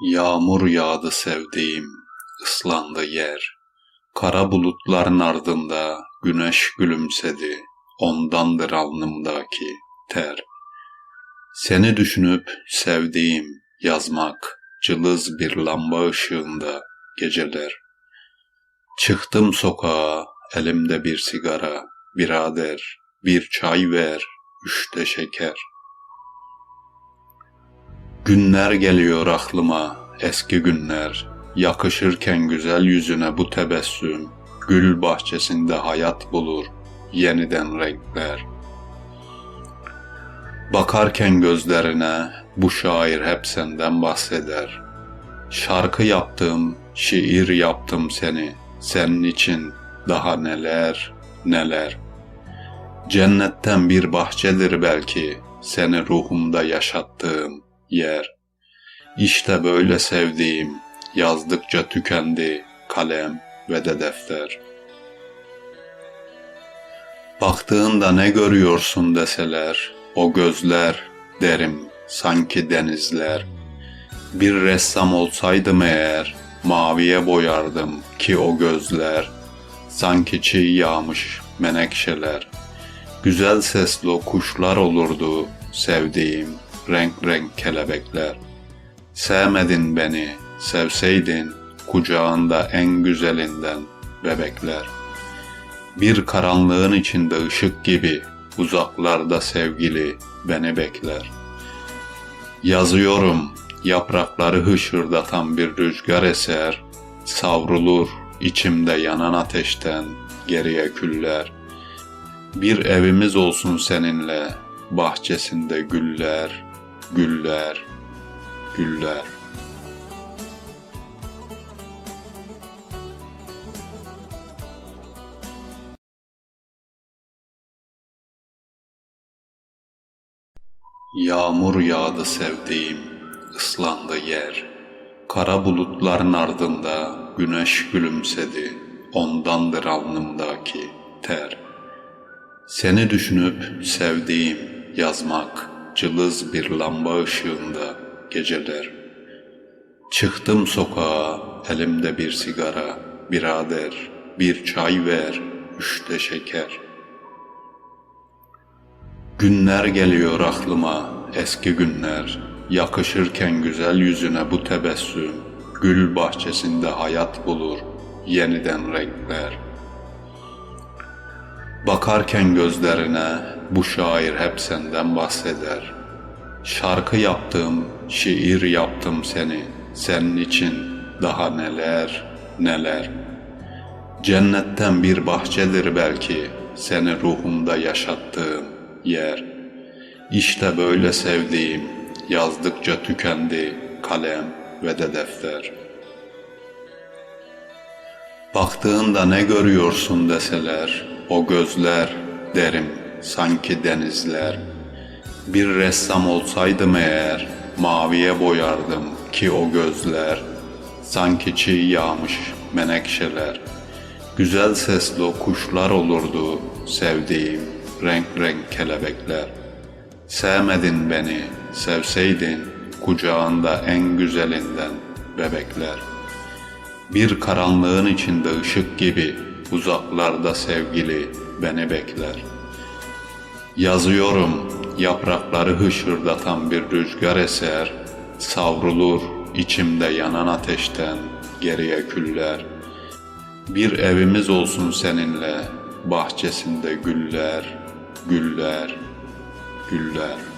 Yağmur yağdı sevdiğim, ıslandı yer. Kara bulutların ardında güneş gülümsedi, ondandır alnımdaki ter. Seni düşünüp sevdiğim, yazmak, cılız bir lamba ışığında geceler. Çıktım sokağa, elimde bir sigara, birader, bir çay ver, üçte şeker. Günler geliyor aklıma, eski günler. Yakışırken güzel yüzüne bu tebessüm, gül bahçesinde hayat bulur, yeniden renkler. Bakarken gözlerine bu şair hep senden bahseder. Şarkı yaptım, şiir yaptım seni, senin için daha neler, neler. Cennetten bir bahçedir belki, seni ruhumda yaşattığım yer. İşte böyle sevdiğim, yazdıkça tükendi kalem ve de defter. Baktığında ne görüyorsun deseler, o gözler derim sanki denizler. Bir ressam olsaydım eğer, maviye boyardım ki o gözler, sanki çiğ yağmış menekşeler. Güzel sesli kuşlar olurdu sevdiğim, renk renk kelebekler. Sevmedin beni, sevseydin, kucağında en güzelinden bebekler. Bir karanlığın içinde ışık gibi, uzaklarda sevgili beni bekler. Yazıyorum, yaprakları hışırdatan bir rüzgar eser, savrulur içimde yanan ateşten geriye küller. Bir evimiz olsun seninle, bahçesinde güller, güller, güller. Yağmur yağdı sevdiğim, ıslandı yer. Kara bulutların ardında güneş gülümsedi, ondandır alnımdaki ter. Seni düşünüp sevdiğim, yazmak, cılız bir lamba ışığında geceler. Çıktım sokağa, elimde bir sigara, birader, bir çay ver, üçte şeker. Günler geliyor aklıma, eski günler. Yakışırken güzel yüzüne bu tebessüm, gül bahçesinde hayat bulur, yeniden renkler. Bakarken gözlerine bu şair hep senden bahseder. Şarkı yaptım, şiir yaptım seni, senin için daha neler, neler. Cennetten bir bahçedir belki, seni ruhumda yaşattığım yer. İşte böyle sevdiğim, yazdıkça tükendi kalem ve de defter. Baktığında ne görüyorsun deseler, o gözler derim sanki denizler. Bir ressam olsaydım eğer, maviye boyardım ki o gözler, sanki çiğ yağmış menekşeler. Güzel sesli kuşlar olurdu sevdiğim, renk renk kelebekler. Sevmedin beni, sevseydin, kucağında en güzelinden bebekler. Bir karanlığın içinde ışık gibi, uzaklarda sevgili beni bekler. Yazıyorum, yaprakları hışırdatan bir rüzgar eser, savrulur içimde yanan ateşten geriye küller. Bir evimiz olsun seninle, bahçesinde güller, güller, güller.